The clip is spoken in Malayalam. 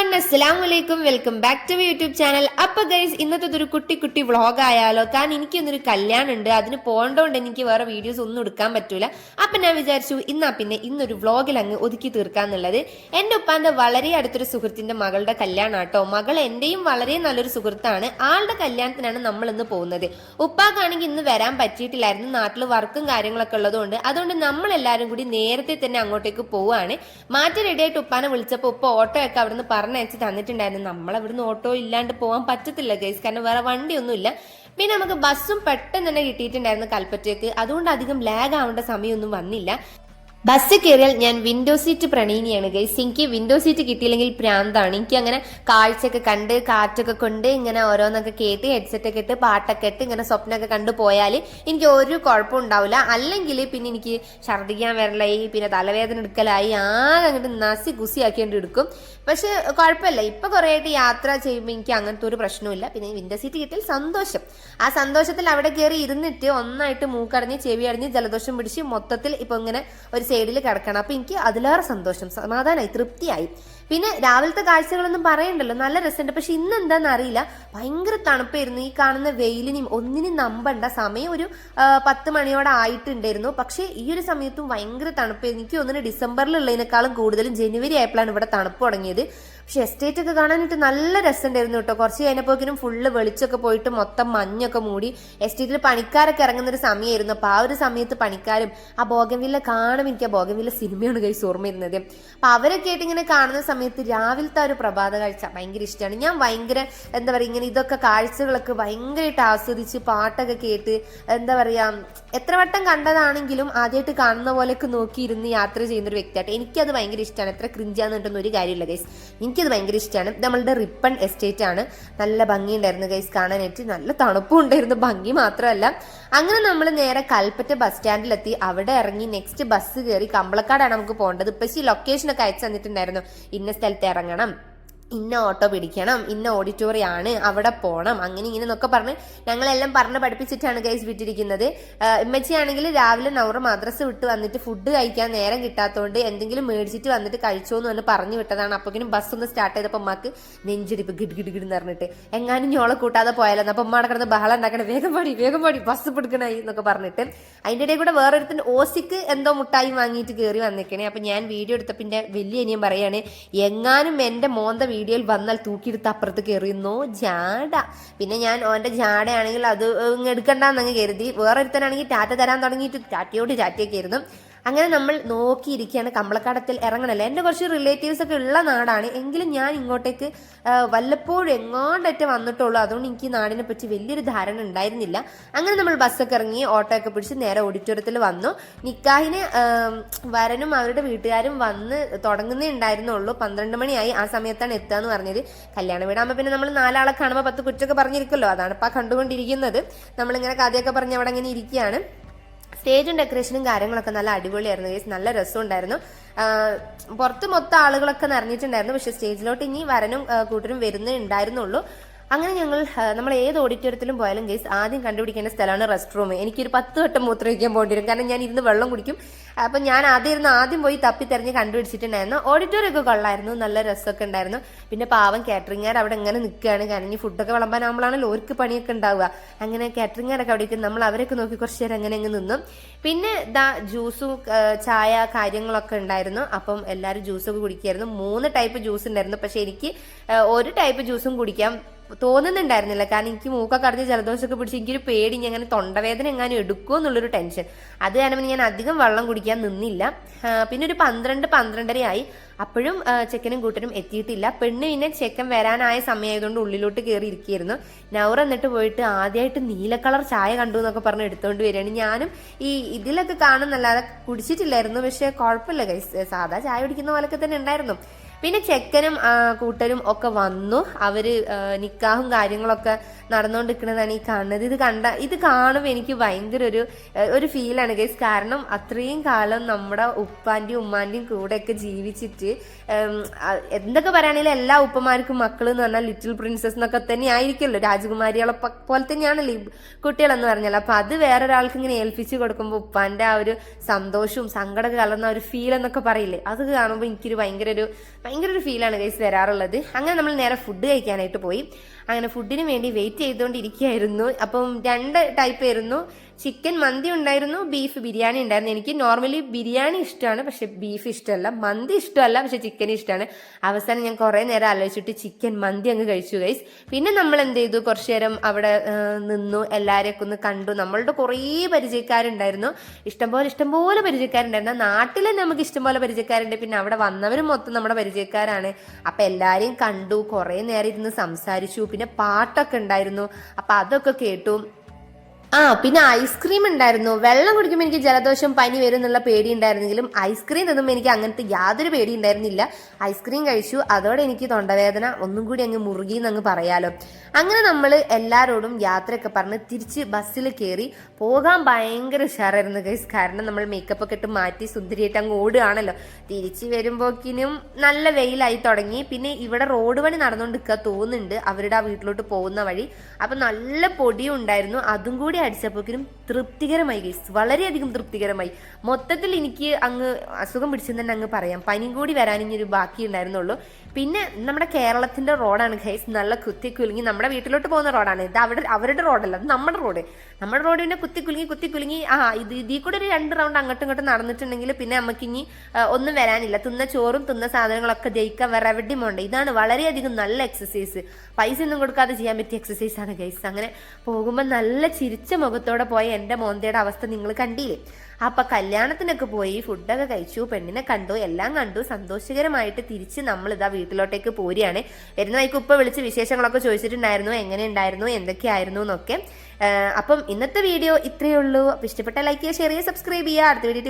വൺ അസ്സലാം വലൈക്കും welcome back to YouTube channel. അപ്പൊ ഗൈസ് ഇന്നത്തെ ഒരു കുട്ടി കുട്ടി വ്ളോഗ് ആയാലോ കാരണം എനിക്കൊന്നൊരു കല്യാണം ഉണ്ട് അതിന് പോകേണ്ടതുകൊണ്ട് എനിക്ക് വേറെ വീഡിയോസ് ഒന്നും എടുക്കാൻ പറ്റൂല. അപ്പൊ ഞാൻ വിചാരിച്ചു ഇന്നാ പിന്നെ ഇന്നൊരു വ്ളോഗിൽ അങ്ങ് ഒതുക്കി തീർക്കാന്നുള്ളത്. എന്റെ ഉപ്പാന്റെ വളരെ അടുത്തൊരു സുഹൃത്തിന്റെ മകളുടെ കല്യാണം ആട്ടോ മകൾ എന്റെയും വളരെ നല്ലൊരു സുഹൃത്താണ്. ആളുടെ കല്യാണത്തിനാണ് നമ്മൾ ഇന്ന് പോകുന്നത്. ഉപ്പാക്കാണെങ്കിൽ ഇന്ന് വരാൻ പറ്റിയിട്ടില്ലായിരുന്നു. നാട്ടിൽ വർക്കും കാര്യങ്ങളൊക്കെ ഉള്ളതുകൊണ്ട്. അതുകൊണ്ട് നമ്മൾ എല്ലാവരും കൂടി നേരത്തെ തന്നെ അങ്ങോട്ടേക്ക് പോവാണ്. മാറ്റി റെഡിയായിട്ട് ഉപ്പാനെ വിളിച്ചപ്പോൾ ഉപ്പ ഓട്ടോ ഒക്കെ അവിടുന്ന് പറഞ്ഞയച്ച് തന്നിട്ടുണ്ടായിരുന്നു. നമ്മൾ അവിടുന്ന് ഓട്ടോ ഇല്ലാണ്ട് പോകാൻ പറ്റത്തില്ല ഗൈസ് കാരണം വേറെ വണ്ടിയൊന്നുമില്ല. പിന്നെ നമുക്ക് ബസ്സും പെട്ടെന്ന് തന്നെ കിട്ടിയിട്ടുണ്ടായിരുന്നു കൽപ്പറ്റയ്ക്ക്. അതുകൊണ്ട് അധികം ലാഗ് ആവേണ്ട സമയമൊന്നും വന്നില്ല. ബസ് കയറിയാൽ ഞാൻ വിൻഡോ സീറ്റ് പ്രണീനിയാണ് ഗൈസ് എനിക്ക് വിൻഡോ സീറ്റ് കിട്ടിയില്ലെങ്കിൽ പ്രാന്താണ്. എനിക്ക് അങ്ങനെ കാഴ്ചയൊക്കെ കണ്ട് കാറ്റൊക്കെ കൊണ്ട് ഇങ്ങനെ ഓരോന്നൊക്കെ കേട്ട് ഹെഡ്സെറ്റ് ഒക്കെ ഇട്ട് പാട്ടൊക്കെ ഇട്ട് ഇങ്ങനെ സ്വപ്നമൊക്കെ കണ്ടു പോയാൽ എനിക്ക് ഒരു കുഴപ്പം ഉണ്ടാവില്ല. അല്ലെങ്കിൽ പിന്നെ എനിക്ക് ഛർദ്ദിക്കാൻ വരലായി പിന്നെ തലവേദന എടുക്കലായി ആകെ അങ്ങോട്ട് നസി കുസി ആക്കിയിട്ട് എടുക്കും. പക്ഷെ കുഴപ്പമില്ല. ഇപ്പൊ കുറേ ആയിട്ട് യാത്ര ചെയ്യുമ്പോൾ എനിക്ക് അങ്ങനത്തെ ഒരു പ്രശ്നമില്ല പിന്നെ വിൻഡോ സീറ്റ് കിട്ടിയാൽ സന്തോഷം. ആ സന്തോഷത്തിൽ അവിടെ കയറി ഇരുന്നിട്ട് ഒന്നായിട്ട് മൂക്കടഞ്ഞ് ചെവി അടഞ്ഞ് ജലദോഷം പിടിച്ച് മൊത്തത്തിൽ ഇപ്പൊ ഇങ്ങനെ ഒരു സൈഡിൽ കിടക്കണം. അപ്പൊ എനിക്ക് അതിലേറെ സന്തോഷം. സമാധാനമായി തൃപ്തിയായി. പിന്നെ രാവിലത്തെ കാഴ്ചകളൊന്നും പറയണ്ടല്ലോ. നല്ല രസമുണ്ട്. പക്ഷെ ഇന്ന് എന്താണെന്ന് അറിയില്ല. ഭയങ്കര തണുപ്പായിരുന്നു. ഈ കാണുന്ന വെയിലിനും ഒന്നിനും നമ്പണ്ട. സമയം ഒരു പത്ത് മണിയോടെ ആയിട്ടുണ്ടായിരുന്നു. പക്ഷേ ഈ ഒരു സമയത്തും ഭയങ്കര തണുപ്പായിരുന്നു. എനിക്ക് തോന്നുന്നു ഡിസംബറിലുള്ളതിനേക്കാളും കൂടുതലും ജനുവരി ആയപ്പോഴാണ് ഇവിടെ തണുപ്പ് തുടങ്ങിയത്. പക്ഷെ എസ്റ്റേറ്റ് ഒക്കെ കാണാനായിട്ട് നല്ല രസമുണ്ടായിരുന്നു കേട്ടോ. കുറച്ച് കഴിഞ്ഞപ്പോക്കിനും ഫുള്ള് വെളിച്ചൊക്കെ പോയിട്ട് മൊത്തം മഞ്ഞൊക്കെ മൂടി എസ്റ്റേറ്റിൽ പണിക്കാരൊക്കെ ഇറങ്ങുന്ന ഒരു സമയമായിരുന്നു. അപ്പൊ ആ ഒരു സമയത്ത് പണിക്കാരും ആ ബോഗൻവില്ല കാണും എനിക്ക്. ആ ബോഗൻവില്ല സിനിമയാണ് കഴിച്ച് ഓർമ്മ വരുന്നത് അപ്പൊ അവരൊക്കെ ആയിട്ട് ഇങ്ങനെ കാണുന്ന സമയത്ത് രാവിലത്തെ ഒരു പ്രഭാത കാഴ്ച ഭയങ്കര ഇഷ്ടമാണ്. ഞാൻ ഭയങ്കര എന്താ പറയുക ഇങ്ങനെ ഇതൊക്കെ കാഴ്ചകളൊക്കെ ഭയങ്കരമായിട്ട് ആസ്വദിച്ച് പാട്ടൊക്കെ കേട്ട് എന്താ പറയാ എത്ര വട്ടം കണ്ടതാണെങ്കിലും ആദ്യമായിട്ട് കാണുന്ന പോലെയൊക്കെ നോക്കിയിരുന്ന് യാത്ര ചെയ്യുന്ന ഒരു വ്യക്തിയായിട്ട് എനിക്കത് ഭയങ്കര ഇഷ്ടമാണ്. എത്ര ക്രിഞ്ചാന്ന് കിട്ടുന്ന ഒരു കാര്യമില്ല ഗൈസ് എനിക്കത് ഭയങ്കര ഇഷ്ടമാണ് നമ്മളുടെ റിപ്പൺ എസ്റ്റേറ്റ് ആണ്. നല്ല ഭംഗിയുണ്ടായിരുന്നു ഗൈസ് കാണാനായിട്ട്. നല്ല തണുപ്പും ഉണ്ടായിരുന്നു. ഭംഗി മാത്രമല്ല. അങ്ങനെ നമ്മൾ നേരെ കൽപ്പറ്റ ബസ് സ്റ്റാൻഡിലെത്തി അവിടെ ഇറങ്ങി നെക്സ്റ്റ് ബസ് കയറി കമ്പളക്കാടാണ് നമുക്ക് പോകേണ്ടത്. ഇപ്പൊ ഈ ലൊക്കേഷനൊക്കെ അയച്ചു തന്നിട്ടുണ്ടായിരുന്നു. ഇന്ന സ്ഥലത്ത് ഇറങ്ങണം. ഇന്ന ഓട്ടോ പിടിക്കണം ഇന്ന ഓഡിറ്റോറിയം ആണ് അവിടെ പോകണം അങ്ങനെ ഇങ്ങനെ എന്നൊക്കെ പറഞ്ഞ് ഞങ്ങളെല്ലാം പറഞ്ഞ് പഠിപ്പിച്ചിട്ടാണ് ഗൈസ് വിട്ടിരിക്കുന്നത്. ഇമ്മച്ചിയാണെങ്കിൽ രാവിലെ നൗറ മദ്രസ വിട്ട് വന്നിട്ട് ഫുഡ് കഴിക്കാൻ നേരം കിട്ടാത്തതുകൊണ്ട് എന്തെങ്കിലും മേടിച്ചിട്ട് വന്നിട്ട് കഴിച്ചോ എന്ന് പറഞ്ഞ് പറഞ്ഞു വിട്ടതാണ്. അപ്പോഴേക്കും ബസ് ഒന്ന് സ്റ്റാർട്ട് ചെയ്തപ്പോൾ അമ്മയ്ക്ക് നെഞ്ചിടിപ്പ് ഗിഡ് ഗിഡ് ഗിഡ് എന്ന് പറഞ്ഞിട്ട് എങ്ങാനും ഞോളെ കൂട്ടാതെ പോയാലോ? അപ്പൊ അമ്മ കിടന്ന് ബഹളം ഉണ്ടാക്കണം വേഗം പാടി വേഗം പാടി ബസ് പിടിക്കണായി എന്നൊക്കെ പറഞ്ഞിട്ട് അതിന്റെ ഇടയിൽ കൂടെ വേറൊരുത്തിന് ഓസിക്ക് എന്തോ മുട്ടായി വാങ്ങിയിട്ട് കയറി വന്നിരിക്കണേ അപ്പൊ ഞാൻ വീഡിയോ എടുത്തപ്പിന്റെ വലിയ ഇനിയും പറയാണ് എങ്ങാനും എന്റെ മോന്ത വീഡിയോയിൽ വന്നാൽ തൂക്കിയെടുത്ത് അപ്പുറത്ത് കയറിയുന്നോ ജാട പിന്നെ ഞാൻ ഓന്റെ ജാടയാണെങ്കിൽ അത് എടുക്കണ്ടെന്ന് എടുക്കണ്ടെന്നങ്ങ് കരുതി. വേറൊരുത്തനാണെങ്കിൽ ടാറ്റ തരാൻ തുടങ്ങിയിട്ട് ടാറ്റയോട് ടാറ്റയൊക്കെ ആയിരുന്നു. അങ്ങനെ നമ്മൾ നോക്കിയിരിക്കുകയാണ് കമ്പളക്കാടത്തിൽ ഇറങ്ങണല്ലേ? എന്റെ കുറച്ച് റിലേറ്റീവ്സ് ഒക്കെ ഉള്ള നാടാണ്. എങ്കിലും ഞാൻ ഇങ്ങോട്ടേക്ക് വല്ലപ്പോഴും എങ്ങോട്ടൊക്കെ വന്നിട്ടുള്ളൂ. അതുകൊണ്ട് എനിക്ക് ഈ നാടിനെ പറ്റി വലിയൊരു ധാരണ ഉണ്ടായിരുന്നില്ല. അങ്ങനെ നമ്മൾ ബസ്സൊക്കെ ഇറങ്ങി ഓട്ടോ ഒക്കെ പിടിച്ച് നേരെ ഓഡിറ്റോറിയത്തിൽ വന്നു. നിക്കാഹിന് വരനും അവരുടെ വീട്ടുകാരും വന്ന് തുടങ്ങുന്നേ ഉണ്ടായിരുന്നുള്ളൂ. പന്ത്രണ്ട് മണിയായി. ആ സമയത്താണ് എത്തുക എന്ന് പറഞ്ഞത്. കല്യാണം വീടാകുമ്പോൾ പിന്നെ നമ്മൾ നാലാളെ കാണുമ്പോൾ പത്ത് കുറ്റൊക്കെ പറഞ്ഞിരിക്കുമല്ലോ. അതാണ് ഇപ്പം കണ്ടുകൊണ്ടിരിക്കുന്നത്. നമ്മളിങ്ങനെ കഥയൊക്കെ പറഞ്ഞ് അവിടെ അങ്ങനെ ഇരിക്കുകയാണ്. സ്റ്റേജും ഡെക്കറേഷനും കാര്യങ്ങളൊക്കെ നല്ല അടിപൊളിയായിരുന്നു. ഗൈസ് നല്ല രസം ഉണ്ടായിരുന്നു പുറത്ത് മൊത്തം ആളുകളൊക്കെ നിറഞ്ഞിട്ടുണ്ടായിരുന്നു. പക്ഷെ സ്റ്റേജിലോട്ട് ഇനി വരനും കൂട്ടരും വരുന്നേ ഉണ്ടായിരുന്നുള്ളൂ അങ്ങനെ ഞങ്ങൾ നമ്മൾ ഏത് ഓഡിറ്റോറിയത്തിലും പോയാലും ഗൈസ് ആദ്യം കണ്ടുപിടിക്കേണ്ട സ്ഥലമാണ് റെസ്റ്റ് റൂം എനിക്കൊരു പത്ത് വട്ടം മൂത്രമൊഴിക്കാൻ പോകേണ്ടി വരും കാരണം ഞാൻ ഇരുന്ന് വെള്ളം കുടിക്കും. അപ്പം ഞാൻ ആദ്യം ഇരുന്ന് ആദ്യം പോയി തപ്പി തെരഞ്ഞ് കണ്ടുപിടിച്ചിട്ടുണ്ടായിരുന്നു. ഓഡിറ്റോറിയം ഒക്കെ കൊള്ളായിരുന്നു. നല്ല രസമൊക്കെ ഉണ്ടായിരുന്നു. പിന്നെ പാവം കാറ്ററിംഗുകാർ അവിടെ ഇങ്ങനെ നിൽക്കുകയാണ്. കാരണം ഇനി ഫുഡൊക്കെ വിളമ്പാൻ വിളമ്പാനാകുമ്പോഴാണല്ലോ ഓർക്ക് പണിയൊക്കെ ഉണ്ടാവുക. അങ്ങനെ കാറ്ററിംഗുകാരൊക്കെ അവിടെ നമ്മൾ അവരൊക്കെ നോക്കി കുറച്ച് നേരം അങ്ങനെ അങ്ങ് നിന്നു. പിന്നെ ദാ ജ്യൂസും ചായ കാര്യങ്ങളൊക്കെ ഉണ്ടായിരുന്നു. അപ്പം എല്ലാവരും ജ്യൂസൊക്കെ കുടിക്കായിരുന്നു. മൂന്ന് ടൈപ്പ് ജ്യൂസ് ഉണ്ടായിരുന്നു. പക്ഷേ എനിക്ക് ഒരു ടൈപ്പ് ജ്യൂസും കുടിക്കാൻ തോന്നുന്നുണ്ടായിരുന്നില്ല. കാരണം എനിക്ക് മൂക്ക അടഞ്ഞ് ജലദോഷമൊക്കെ പിടിച്ച് എനിക്കൊരു പേടി ഇനി അങ്ങനെ തൊണ്ടവേദന എങ്ങാനും എടുക്കുമോ എന്നുള്ളൊരു ടെൻഷൻ. അത് കാരണം ഞാൻ അധികം വെള്ളം കുടിക്കാൻ നിന്നില്ല. പിന്നെ ഒരു പന്ത്രണ്ട് പന്ത്രണ്ടരയായി. അപ്പോഴും ചെക്കനും കൂട്ടരും എത്തിയിട്ടില്ല. പെണ്ണ് പിന്നെ ചെക്കൻ വരാനായ സമയമായതുകൊണ്ട് ഉള്ളിലോട്ട് കയറി ഇരിക്കുകയായിരുന്നു. നൗറ എന്നിട്ട് പോയിട്ട് ആദ്യമായിട്ട് നീല കളർ ചായ കണ്ടു എന്നൊക്കെ പറഞ്ഞ് എടുത്തുകൊണ്ട് വരികയാണ്. ഞാനും ഈ ഇതിലൊക്കെ കാണുന്നല്ലാതെ കുടിച്ചിട്ടില്ലായിരുന്നു. പക്ഷേ കുഴപ്പമില്ല സാധാ ചായ കുടിക്കുന്ന പോലൊക്കെ തന്നെ ഉണ്ടായിരുന്നു. പിന്നെ ചെക്കനും കൂട്ടരും ഒക്കെ വന്നു. അവർ നിക്കാഹും കാര്യങ്ങളൊക്കെ നടന്നുകൊണ്ടിരിക്കുന്നതാണ് ഈ കാണുന്നത്. ഇത് കണ്ട ഇത് കാണുമ്പോൾ എനിക്ക് ഭയങ്കര ഒരു ഒരു ഫീലാണ് ഗൈസ് കാരണം അത്രയും കാലം നമ്മുടെ ഉപ്പാന്റെയും ഉമ്മാന്റെയും കൂടെയൊക്കെ ജീവിച്ചിട്ട് എന്തൊക്കെ പറയുകയാണെങ്കിലും എല്ലാ ഉപ്പമാർക്കും മക്കൾ എന്ന് പറഞ്ഞാൽ ലിറ്റിൽ പ്രിൻസസ് എന്നൊക്കെ തന്നെ ആയിരിക്കുമല്ലോ. രാജകുമാരികളെ പോലെ തന്നെയാണല്ലോ ഈ കുട്ടികളെന്ന് പറഞ്ഞാൽ. അപ്പം അത് വേറൊരാൾക്ക് ഇങ്ങനെ ഏൽപ്പിച്ച് കൊടുക്കുമ്പോൾ ഉപ്പാന്റെ ആ ഒരു സന്തോഷവും സങ്കടം കലർന്ന ഒരു ഫീൽ എന്നൊക്കെ പറയില്ലേ? അത് കാണുമ്പോൾ എനിക്കൊരു ഭയങ്കര ഒരു ഭയങ്കര ഒരു ഫീലാണ് ഗൈസ് വരാറുള്ളത്. അങ്ങനെ നമ്മൾ നേരെ ഫുഡ് കഴിക്കാനായിട്ട് പോയി. അങ്ങനെ ഫുഡിന് വേണ്ടി വെയിറ്റ് ചെയ്തുകൊണ്ടിരിക്കുകയായിരുന്നു. അപ്പം രണ്ട് ടൈപ്പ് ആയിരുന്നു. ചിക്കൻ മന്തി ഉണ്ടായിരുന്നു ബീഫ് ബിരിയാണി ഉണ്ടായിരുന്നു. എനിക്ക് നോർമലി ബിരിയാണി ഇഷ്ടമാണ് പക്ഷെ ബീഫ് ഇഷ്ടമല്ല. മന്തി ഇഷ്ടമല്ല പക്ഷെ ചിക്കൻ ഇഷ്ടമാണ്. അവസാനം ഞാൻ കുറേ നേരം ആലോചിച്ചിട്ട് ചിക്കൻ മന്തി അങ്ങ് കഴിച്ചു ഗൈസ് പിന്നെ നമ്മൾ എന്ത് ചെയ്തു? കുറച്ചു നേരം അവിടെ നിന്നു. എല്ലാവരെയൊക്കെ ഒന്ന് കണ്ടു. നമ്മളുടെ കുറേ പരിചയക്കാരുണ്ടായിരുന്നു. ഇഷ്ടംപോലെ ഇഷ്ടംപോലെ പരിചയക്കാരുണ്ടായിരുന്നു. നാട്ടിൽ നമുക്ക് ഇഷ്ടംപോലെ പരിചയക്കാരുണ്ട്. പിന്നെ അവിടെ വന്നവരും മൊത്തം നമ്മുടെ പരിചയക്കാരാണ്. അപ്പൊ എല്ലാരെയും കണ്ടു. കുറേ നേരം ഇരുന്ന് സംസാരിച്ചു. പിന്നെ പാട്ടൊക്കെ ഉണ്ടായിരുന്നു. അപ്പൊ അതൊക്കെ കേട്ടു. ആ പിന്നെ ഐസ്ക്രീം ഉണ്ടായിരുന്നു. വെള്ളം കുടിക്കുമ്പോൾ എനിക്ക് ജലദോഷം പനി വരും എന്നുള്ള പേടി ഉണ്ടായിരുന്നെങ്കിലും ഐസ്ക്രീം തിന്നുമ്പോൾ എനിക്ക് അങ്ങനത്തെ യാതൊരു പേടി ഉണ്ടായിരുന്നില്ല ഐസ്ക്രീം കഴിച്ചു. അതോടെ എനിക്ക് തൊണ്ടവേദന ഒന്നും കൂടി അങ്ങ് മുറുകി എന്നങ്ങ് പറയാലോ. അങ്ങനെ നമ്മൾ എല്ലാവരോടും യാത്രയൊക്കെ പറഞ്ഞ് തിരിച്ച് ബസ്സിൽ കയറി പോകാൻ ഭയങ്കര ഉഷാറായിരുന്നു ഗൈസ് കാരണം നമ്മൾ മേക്കപ്പ് ഒക്കെ ഇട്ട് മാറ്റി സുന്ദരിയായിട്ട് അങ്ങ് ഓടുകയാണല്ലോ. തിരിച്ച് വരുമ്പോക്കിനും നല്ല വെയിലായി തുടങ്ങി. പിന്നെ ഇവിടെ റോഡ് പണി നടന്നുകൊണ്ടിരിക്കുക തോന്നുന്നുണ്ട്. അവരുടെ ആ വീട്ടിലോട്ട് പോകുന്ന വഴി. അപ്പം നല്ല പൊടിയും ഉണ്ടായിരുന്നു അതും കൂടി അടിച്ചപ്പോക്കിനും തൃപ്തികരമായി ഗൈസ് വളരെയധികം തൃപ്തികരമായി. മൊത്തത്തിൽ എനിക്ക് അങ്ങ് അസുഖം പിടിച്ചെന്ന് തന്നെ അങ്ങ് പറയാം. പനിയും കൂടി വരാൻ ഇനി ഒരു ബാക്കി ഉണ്ടായിരുന്നുള്ളൂ. പിന്നെ നമ്മുടെ കേരളത്തിന്റെ റോഡാണ് ഗൈസ് നല്ല കുത്തി കുലുങ്ങി നമ്മുടെ വീട്ടിലോട്ട് പോകുന്ന റോഡാണ്. ഇത് അവിടെ അവരുടെ റോഡല്ല അത് നമ്മുടെ റോഡ്. നമ്മുടെ റോഡ് പിന്നെ കുത്തി കുലുങ്ങി കുത്തി കുലുങ്ങി ആ ഇത് ഇതിൽ കൂടെ ഒരു രണ്ട് റൗണ്ട് അങ്ങോട്ടും ഇങ്ങോട്ടും നടന്നിട്ടുണ്ടെങ്കിൽ പിന്നെ നമുക്ക് ഇനി ഒന്നും വരാനില്ല. തിന്ന ചോറും തിന്ന സാധനങ്ങളൊക്കെ ജയിക്കാൻ വേറെ എവിടെയും ഉണ്ട് ഇതാണ് വളരെയധികം നല്ല എക്സസൈസ് പൈസ ഒന്നും കൊടുക്കാതെ ചെയ്യാൻ പറ്റിയ എക്സസൈസ് ആണ് ഗൈസ് അങ്ങനെ പോകുമ്പോൾ നല്ല ചിരിച്ച മുഖത്തോടെ പോയ എന്റെ മോന്തയുടെ അവസ്ഥ നിങ്ങൾ കണ്ടില്ലേ? അപ്പൊ കല്യാണത്തിനൊക്കെ പോയി ഫുഡൊക്കെ കഴിച്ചു പെണ്ണിനെ കണ്ടു എല്ലാം കണ്ടു സന്തോഷകരമായിട്ട് തിരിച്ച് നമ്മൾ ഇതാ വീട്ടിലോട്ടേക്ക് പോരുകയാണ്. വരുന്ന വൈക്ക് ഉപ്പ വിളിച്ച് വിശേഷങ്ങളൊക്കെ ചോദിച്ചിട്ടുണ്ടായിരുന്നു എങ്ങനെ ഉണ്ടായിരുന്നു എന്തൊക്കെയായിരുന്നു എന്നൊക്കെ. അപ്പം ഇന്നത്തെ വീഡിയോ ഇത്രയേ ഉള്ളൂ. അപ്പം ഇഷ്ടപ്പെട്ട ലൈക്ക് ചെയ്യുക ഷെയർ ചെയ്യുക സബ്സ്ക്രൈബ് ചെയ്യുക. അടുത്ത വീഡിയോ